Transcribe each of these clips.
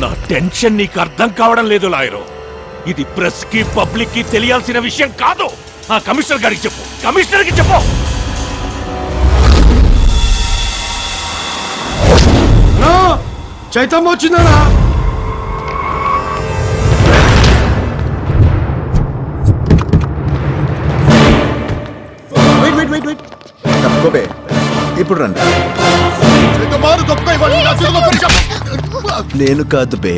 నా టెన్షన్ నీకు అర్థం కావడం లేదు లాయరు. ఇది ప్రెస్కి పబ్లిక్కి తెలియాల్సిన విషయం కాదు. ఆ కమిషనర్ గారికి చెప్పు. కమిషనర్కి చెప్పు చైతన్య వచ్చిందనా వెయిట్ వెయిట్ వెయిట్ వెయిట్ తప్పుకోబే ఇప్పుడు రండి నేను కాదు బే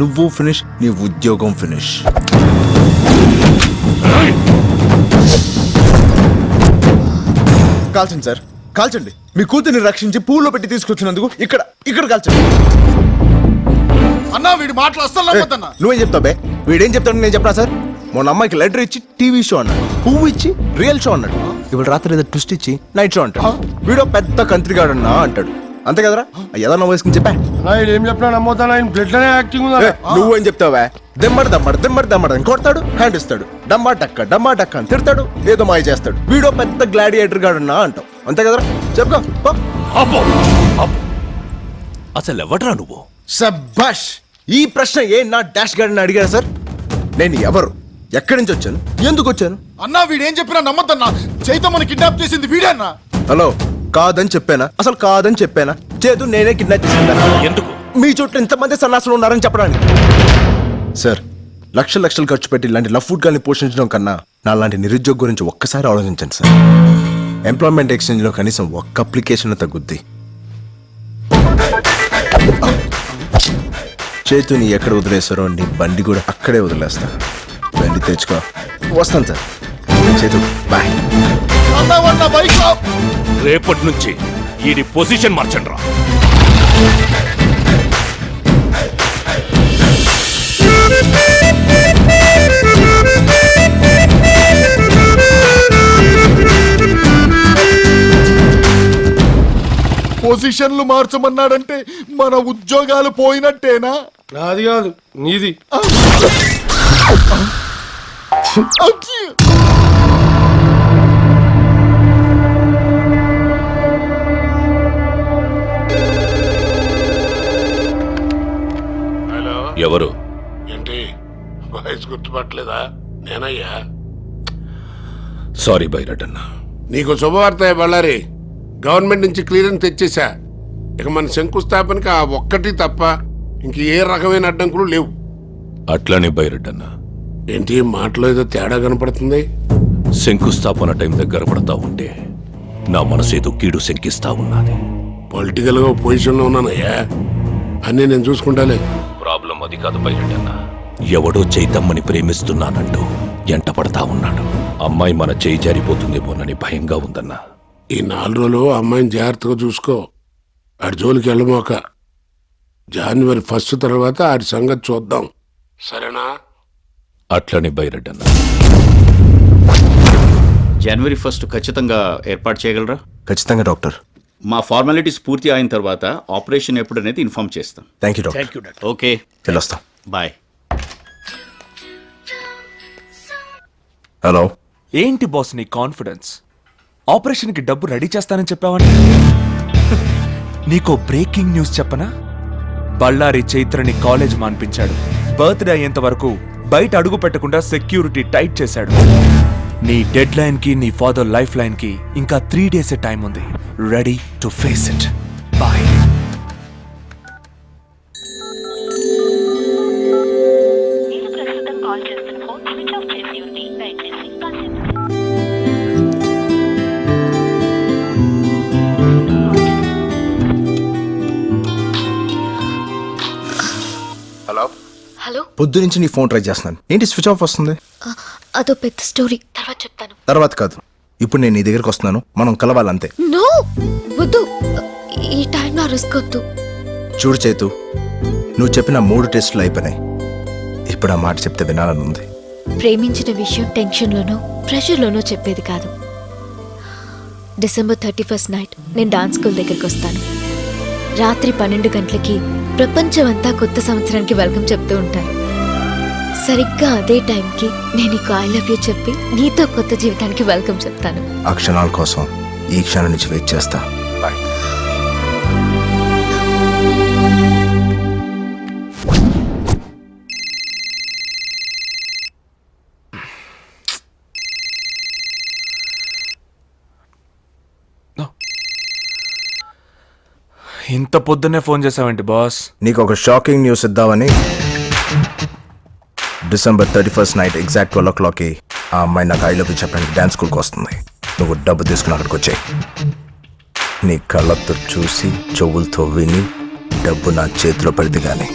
నువ్వు ఫినిష్ నీ ఉద్యోగం ఫినిష్ కాల్చండి సార్ కాల్చండి. మీ కూతుర్ని రక్షించి పూల్లో పెట్టి తీసుకొచ్చినందుకు ఇక్కడ ఇక్కడ కాల్చండి. అన్నా వీడి మాటలు అస్సలు నమ్మద్దన్నా. నువ్వేం చెప్తావు బే? వీడేం చెప్తాడు నేను చెప్పనా సార్? మొన్న అమ్మాయికి లెటర్ ఇచ్చి టీవీ షో అన్నాడు. పువ్వు ఇచ్చి రియల్ షో అన్నాడు. ఇవాళ రాత్రి ఏదో ట్విస్ట్ ఇచ్చి నైట్ షో అంటాడు. వీడో పెద్ద కంత్రిగాడు అన్నా అంటాడు. అంతే కదరా? ఏదన్నా వయసుకుని చెప్పా. ఆయన ఏం చెప్పినా నమ్మవుతాను ఆయన బ్లడ్లోనే యాక్టింగ్ ఉందా ఏ, నువ్వేం చెప్తావా? దెమ్మడు దమ్మడు దెమ్మడు దమ్మడు అని కొడతాడు హ్యాండ్ ఇస్తాడు. డమ్మా డక్క డమ్మా డక్క అని తిడతాడు ఏదో మాయ చేస్తాడు. వీడో పెద్ద గ్లాడియేటర్ గాడు అన్నా అంటావు. అంతే కదరా? చెప్పుకో అసలు ఎవడ్రా నువ్వు? శభాష్ ఈ ప్రశ్న ఏ నా డాష్ గార్డెన్ అడిగారు సార్? నేను ఎవరు? ఎక్కడి నుంచి వచ్చాను? ఎందుకు వచ్చాను? అన్నా వీడేం చెప్పినా నమ్మద్దన్నా. చైతమ్మని కిడ్నాప్ చేసింది వీడేనా? హలో కాదని చెప్పానా? అసలు కాదని చెప్పానా? చేతు నేనే కిడ్నాప్ చేసిందా? ఎందుకు? మీ చుట్టూ ఇంతమంది సన్నాసులు ఉన్నారని చెప్పడానికి. సార్ లక్షల లక్షలు ఖర్చు పెట్టి ఇలాంటి లవ్ ఫుడ్ గాని పోషించడం కన్నా నా లాంటి నిరుద్యోగ గురించి ఒక్కసారి ఆలోచించండి సార్. ఎంప్లాయ్మెంట్ ఎక్స్చేంజ్లో కనీసం ఒక్క అప్లికేషన్ తగ్గుద్ది. చేతుని ఎక్కడ వదిలేస్తారో నీ బండి కూడా అక్కడే వదిలేస్తా. బండి తెచ్చుకో. వస్తాను సార్. చేతు బాయ్. రేపటి నుంచి ఈ పొజిషన్ మార్చండి రా పొజిషన్లు మార్చమన్నాడంటే మన ఉద్యోగాలు పోయినట్టేనా? నాది కాదు నీది. ఎవరు? ఏంటి? వాయిస్ గుర్తుపట్టలేదా? నేనయ్యా? సారీ బైరటన్న నీకు శుభవార్త బళ్ళారి? గవర్నమెంట్ నుంచి క్లియరెన్స్ తెచ్చేశా. ఇక మన శంకుస్థాపనకి ఆ ఒక్కటి తప్ప ఇంక ఏ రకమైన అడ్డంకులు లేవు. అట్లానే బైరటన్న ఏంటి మాటలో ఏదో తేడా కనపడుతుంది? శంకుస్థాపన టైం దగ్గర పడతా ఉంటే నా మనసేదో కీడు శంకిస్తా ఉన్నది. పొలిటికల్గా పొజిషన్లో ఉన్నానయ్యా. అన్నీ నేను చూసుకుంటాలే. ప్రాబ్లం అది కాదు బైరటన్న ఎవడో చైతమ్మని ప్రేమిస్తున్నానంటూ ఎంట పడతా ఉన్నాడు. అమ్మాయి మన చేయి జారిపోతుందేమోనని భయంగా ఉందన్నా. ఈ నాలుగు రోజులు అమ్మాయిని జాగ్రత్తగా చూసుకో. ఆడి జోలికి వెళ్ళమోక. జనవరి ఫస్ట్ తర్వాత ఆడి సంగతి చూద్దాం. సరేనా? అట్లనే బైరటన్న జనవరి ఫస్ట్ ఖచ్చితంగా ఏర్పాటు చేయగలరా? ఖచ్చితంగా డాక్టర్. మా ఫార్మాలిటీస్ పూర్తి అయిన తర్వాత ఆపరేషన్ ఎప్పుడు అనేది ఇన్ఫార్మ్ చేస్తాం థ్యాంక్ యూ డాక్టర్ ఓకే వెళ్ళొస్తాం. బాయ్ హలో ఏంటి బాస్ నీ కాన్ఫిడెన్స్ ఆపరేషన్కి డబ్బు రెడీ చేస్తానని చెప్పావంటే నీకో బ్రేకింగ్ న్యూస్ చెప్పనా? బళ్ళారి చైత్రని కాలేజ్ మాన్పించాడు. బర్త్డే అయ్యేంత వరకు బయట అడుగు పెట్టకుండా సెక్యూరిటీ టైట్ చేశాడు. నీ డెడ్ లైన్కి నీ ఫాదర్ లైఫ్ లైన్కి ఇంకా త్రీ డేస్ టైం ఉంది ready to face it bye hello hello పొద్దు నుంచి నీ ఫోన్ ట్రై చేస్తున్నాను. ఏంటి స్విచ్ ఆఫ్ వస్తుంది? అదో పెద్ద స్టోరీ. తర్వాత చెప్తాను. తర్వాత కాదు. ఇప్పుడు నేను నీ దగ్గరికి వస్తున్నాను. మనం కలవాలంతే. నో! వద్దు. ఈ టైం నా రిస్క్ వద్దు. చూడు చేతు నువ్వు చెప్పిన మూడు టెస్టులు అయిపోయినాయి. ఇప్పుడు ఆ మాట చెప్తే వినాలని ఉంది ప్రేమించిన విషయం టెన్షన్లోనో ప్రెషర్లోనో చెప్పేది కాదు. డిసెంబర్ థర్టీ ఫస్ట్ నైట్ నేను డాన్స్ స్కూల్ దగ్గరికి వస్తాను. రాత్రి పన్నెండు గంటలకి ప్రపంచమంతా కొత్త సంవత్సరానికి వెల్కమ్ చెప్తూ ఉంటారు. సరిగ్గా అదే టైంకి నేను నీకు ఐ లవ్ యూ చెప్పి నీతో కొత్త జీవితానికి వెల్కమ్ చెప్తాను. ఆ క్షణాల కోసం ఈ క్షణం నుంచి వెయిట్ చేస్తా. ఇంత పొద్దున్నే ఫోన్ చేసావేంటి బాస్? నీకు ఒక షాకింగ్ న్యూస్ ఇద్దామని. December thirty first night exact twelve ఓ క్లాక్కి ఆ అమ్మాయి నాకు ఐ లవ్ చెప్పడానికి డ్యాన్స్ స్కూల్కి వస్తుంది నువ్వు డబ్బు తీసుకుని అక్కడికి వచ్చాయి. నీ కళ్ళతో చూసి చెవులతో విని డబ్బు నా చేతిలో పడితే కానీ.